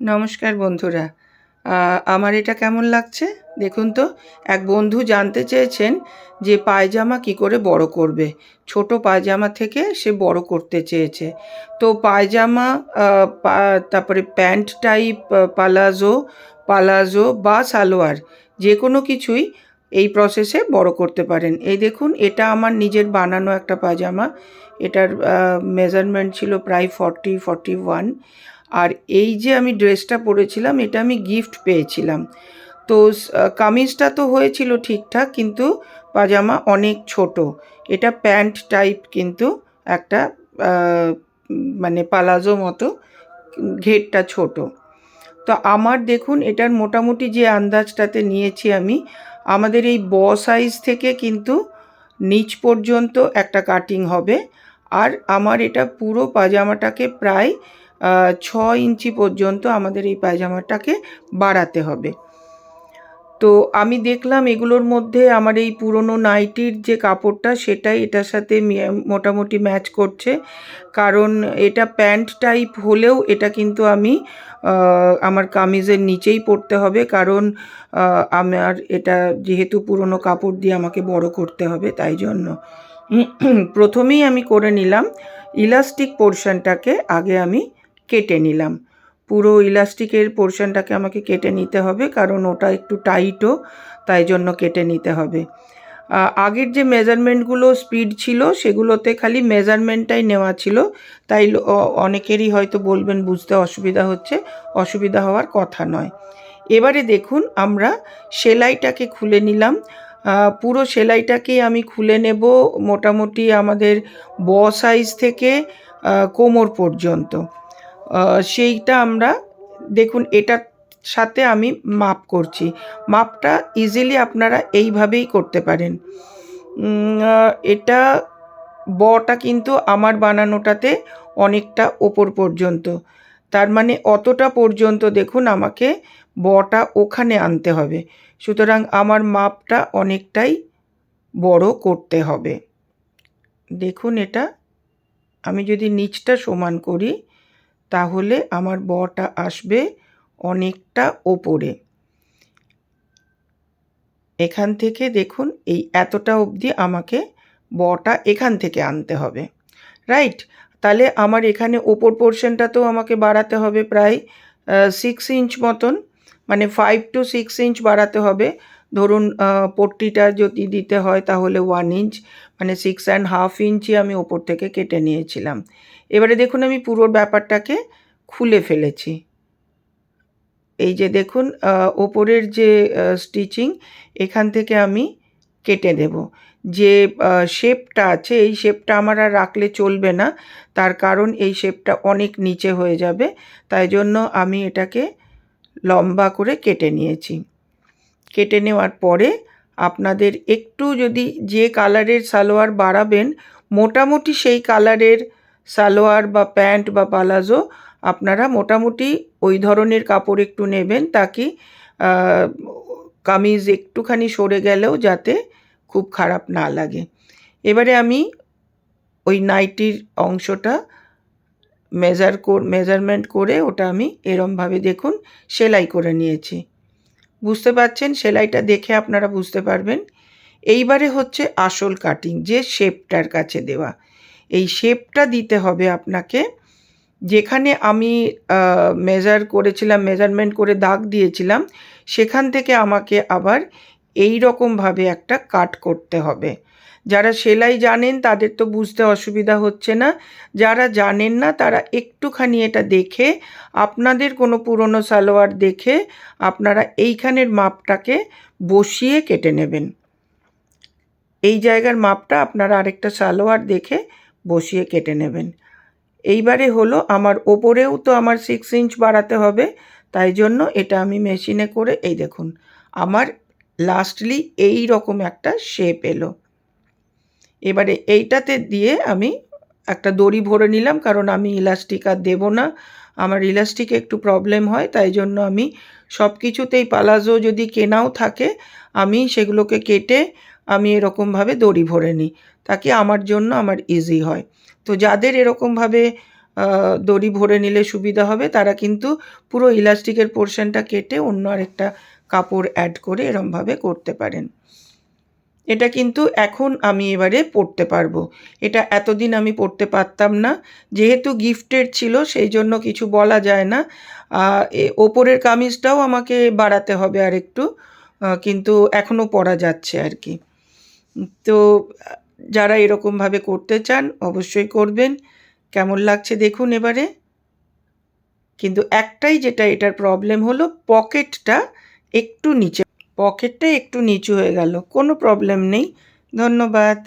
নমস্কার বন্ধুরা। আমার এটা কেমন লাগছে? দেখুন তো, এক বন্ধু জানতে চেয়েছেন যে পায়জামা কি করে বড় করবে। ছোট পায়জামা থেকে সে বড় করতে চেয়েছে। তো পায়জামা তারপরে প্যান্ট টাইপ পালাজো পালাজো বা সালোয়ার, যে কোনো কিছুই এই প্রসেসে বড় করতে পারেন। এই দেখুন, এটা আমার নিজের বানানো একটা পায়জামা। এটার মেজারমেন্ট ছিল প্রায় ফর্টি ফর্টি ওয়ান আর এই যে আমি ড্রেসটা পরেছিলাম, এটা আমি গিফট পেয়েছিলাম। তো কামিজটা তো হয়েছিল ঠিকঠাক, কিন্তু পাজামা অনেক ছোট। এটা প্যান্ট টাইপ কিন্তু একটা মানে পালাজো মতো, ঘেরটা ছোট। তো আমার দেখুন, এটার মোটামুটি যে আন্দাজটাতে নিয়েছি আমি, আমাদের এই ব সাইজ থেকে কিন্তু নিচ পর্যন্ত একটা কাটিং হবে। আর আমার এটা পুরো পাজামাটাকে প্রায় ছ ইঞ্চি পর্যন্ত আমাদের এই পায়জামাটাকে বাড়াতে হবে। তো আমি দেখলাম এগুলোর মধ্যে আমার এই পুরনো নাইটির যে কাপড়টা সেটাই এটার সাথে মোটামুটি ম্যাচ করছে। কারণ এটা প্যান্ট টাইপ হলেও এটা কিন্তু আমি আমার কামিজের নিচেই পরতে হবে। কারণ আমার এটা যেহেতু পুরনো কাপড় দিয়ে আমাকে বড় করতে হবে তাই জন্য। প্রথমেই আমি করে নিলাম ইলাস্টিক পোর্শনটাকে আগে আমি কেটে নিলাম। পুরো ইলাস্টিকের পোর্শনটাকে আমাকে কেটে নিতে হবে, কারণ ওটা একটু টাইটও, তাই জন্য কেটে নিতে হবে। আগের যে মেজারমেন্টগুলো স্পিড ছিল, সেগুলোতে খালি মেজারমেন্টটাই নেওয়া ছিল। তাই অনেকেরই হয়তো বলবেন বুঝতে অসুবিধা হচ্ছে, অসুবিধা হওয়ার কথা নয়। এবারে দেখুন, আমরা সেলাইটাকে খুলে নিলাম। পুরো সেলাইটাকেই আমি খুলে নেব মোটামুটি আমাদের ব সাইজ থেকে কোমর পর্যন্ত। সেইটা আমরা, দেখুন, এটার সাথে আমি মাপ করছি। মাপটা ইজিলি আপনারা এইভাবেই করতে পারেন। এটা বটা কিন্তু আমার বানানোটাতে অনেকটা ওপর পর্যন্ত। তার মানে অতটা পর্যন্ত দেখুন, আমাকে বটা ওখানে আনতে হবে। সুতরাং আমার মাপটা অনেকটাই বড় করতে হবে। দেখুন এটা, আমি যদি নিচটা সমান করি তাহলে আমার বটা আসবে অনেকটা ওপরে। এখান থেকে দেখুন, এই এতটা অবধি আমাকে বটা এখান থেকে আনতে হবে। রাইট? তাহলে আমার এখানে ওপর পোর্শনটা তো আমাকে বাড়াতে হবে প্রায় সিক্স ইঞ্চ মতন। মানে ফাইভ টু সিক্স ইঞ্চ বাড়াতে হবে। ধরুন পট্টিটা যদি দিতে হয় তাহলে ওয়ান ইঞ্চ মানে সিক্স অ্যান্ড হাফ ইঞ্চি আমি ওপর থেকে কেটে নিয়েছিলাম। এবারে দেখুন আমি পুরো ব্যাপারটাকে খুলে ফেলেছি। এই যে দেখুন ওপরের যে স্টিচিং, এখান থেকে আমি কেটে দেব যে শেপটা আছে, এই শেপটা আমার আর রাখলে চলবে না। তার কারণ এই শেপটা অনেক নিচে হয়ে যাবে। তাই জন্য আমি এটাকে লম্বা করে কেটে নিয়েছি। কেটে নেওয়ার পরে আপনাদের একটু যদি যে কালারের সালোয়ার বাড়াবেন, মোটামুটি সেই কালারের সালোয়ার বা প্যান্ট বা পালাজো আপনারা মোটামুটি ওই ধরনের কাপড় একটু নেবেন তাকি কামিজ একটুখানি সরে গেলেও যাতে খুব খারাপ না লাগে। এবারে আমি ওই নাইটির অংশটা মেজার মেজারমেন্ট করে ওটা আমি এরমভাবে দেখুন সেলাই করে নিয়েছি। বুঝতে পারছেন? সেলাইটা দেখে আপনারা বুঝতে পারবেন। এইবারে হচ্ছে আসল কাটিং যে শেপটার কাছে দেওয়া। এই শেপটা দিতে হবে আপনাকে। যেখানে আমি মেজার করেছিলাম মেজারমেন্ট করে দাগ দিয়েছিলাম, সেখান থেকে আমাকে আবার এই রকমভাবে একটা কাট করতে হবে। যারা সেলাই জানেন, তাদের তো বুঝতে অসুবিধা হচ্ছে না। যারা জানেন না, তারা একটুখানি এটা দেখে, আপনাদের কোনো পুরনো সালোয়ার দেখে, আপনারা এইখানের মাপটাকে বসিয়ে কেটে নেবেন। এই জায়গার মাপটা আপনারা আরেকটা সালোয়ার দেখে বসিয়ে কেটে নেবেন। এইবারে হলো আমার ওপরেও তো আমার সিক্স ইঞ্চ বাড়াতে হবে, তাই জন্য এটা আমি মেশিনে করে, এই দেখুন, আমার লাস্টলি এই রকম একটা শেপ এলো। এবারে এইটাতে দিয়ে আমি একটা দড়ি ভরে নিলাম, কারণ আমি ইলাস্টিক আর দেবো না। আমার ইলাস্টিকে একটু প্রবলেম হয়, তাই জন্য আমি সব কিছুতেই পালাজো যদি কেনাও থাকে, আমি সেগুলোকে কেটে আমি এরকমভাবে দড়ি ভরে নিই, তাকে আমার জন্য আমার ইজি হয়। তো যাদের এরকমভাবে দড়ি ভরে নিলে সুবিধা হবে, তারা কিন্তু পুরো ইলাস্টিকের পোর্শনটা কেটে অন্য আরেকটা কাপড় অ্যাড করে এরমভাবে করতে পারেন। এটা কিন্তু এখন আমি এবারে পরতে পারব। এটা এতদিন আমি পরতে পারতাম না। যেহেতু গিফটেড ছিল, সেই জন্য কিছু বলা যায় না। ওপরের কামিজটাও আমাকে বাড়াতে হবে আর একটু কিন্তু এখনও পরা যাচ্ছে আর কি। তো, যারা এরকমভাবে করতে চান, অবশ্যই করবেন। কেমন লাগছে দেখুন এবারে। কিন্তু একটাই যেটা এটার প্রবলেম হলো পকেটটা একটু নিচে পকেটটা একটু নিচু হয়ে গেল কোনো প্রবলেম নেই। ধন্যবাদ।